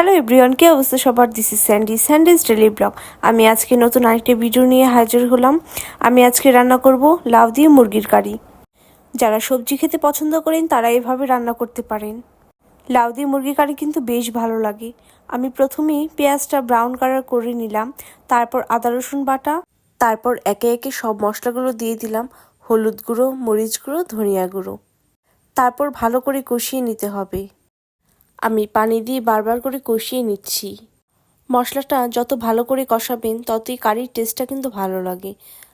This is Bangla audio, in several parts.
হ্যালো এভরিওয়ান কি অবস্থা সবার? This is Sandy Sandy's daily blog আমি আজকে নতুন আরেকটি ভিডিও নিয়ে হাজির হলাম। আমি আজকে রান্না করব লাউ দিয়ে মুরগির কারি। যারা সবজি খেতে পছন্দ করেন, তারা এভাবে রান্না করতে পারেন। লাউ দিয়ে মুরগির কারি কিন্তু বেশ ভালো লাগে। আমি প্রথমেই পেঁয়াজটা ব্রাউন কালার করে নিলাম, তারপর আদা, রসুন বাটা, তারপর একে একে সব মশলাগুলো দিয়ে দিলাম, হলুদ গুঁড়ো, মরিচ গুঁড়ো, ধনিয়া গুঁড়ো। তারপর ভালো করে কষিয়ে নিতে হবে। আমি পানি দিয়ে বারবার করে কষিয়ে নিচ্ছি। মশলাটা যত ভালো করে কষাবেন, ততই কারির টেস্টটা কিন্তু ভালো লাগে।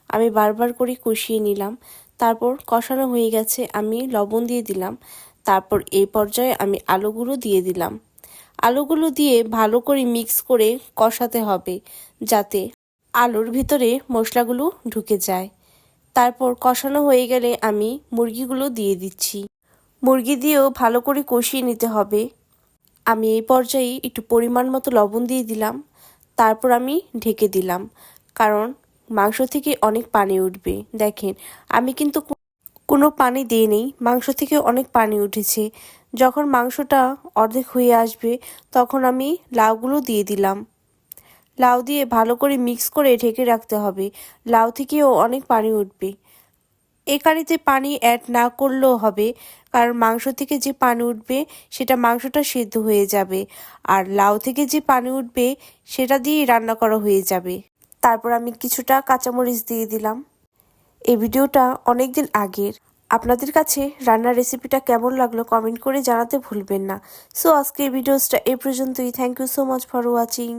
আমি বারবার করে কষিয়ে নিলাম। তারপর কষানো হয়ে গেছে, আমি লবণ দিয়ে দিলাম। তারপর এই পর্যায়ে আমি আলুগুলো দিয়ে দিলাম। আলুগুলো দিয়ে ভালো করে মিক্স করে কষাতে হবে, যাতে আলুর ভিতরে মশলাগুলো ঢুকে যায়। তারপর কষানো হয়ে গেলে আমি মুরগিগুলো দিয়ে দিচ্ছি। মুরগি দিয়েও ভালো করে কষিয়ে নিতে হবে। আমি এই পর্যায়ে একটু পরিমাণ মতো লবণ দিয়ে দিলাম। তারপর আমি ঢেকে দিলাম। কারণ মাংস থেকে অনেক পানি উঠবে। দেখেন, আমি কিন্তু কোনো পানি দিই নেই। মাংস থেকে অনেক পানি উঠেছে। যখন মাংসটা অর্ধেক হয়ে আসবে, তখন আমি লাউগুলো দিয়ে দিলাম। লাউ দিয়ে ভালো করে মিক্স করে ঢেকে রাখতে হবে। লাউ থেকেও অনেক পানি উঠবে। এ কারিতে পানি অ্যাড না করলেও হবে, কারণ মাংস থেকে যে পানি উঠবে, সেটা মাংসটা সিদ্ধ হয়ে যাবে। আর লাউ থেকে যে পানি উঠবে, সেটা দিয়েই রান্না করা হয়ে যাবে। তারপর আমি কিছুটা কাঁচামরিচ দিয়ে দিলাম। এই ভিডিওটা অনেক দিন আগের। আপনাদের কাছে রান্নার রেসিপিটা কেমন লাগল কমেন্ট করে জানাতে ভুলবেন না। সো আজকের ভিডিওসটা এই পর্যন্তই। Thank you so much for watching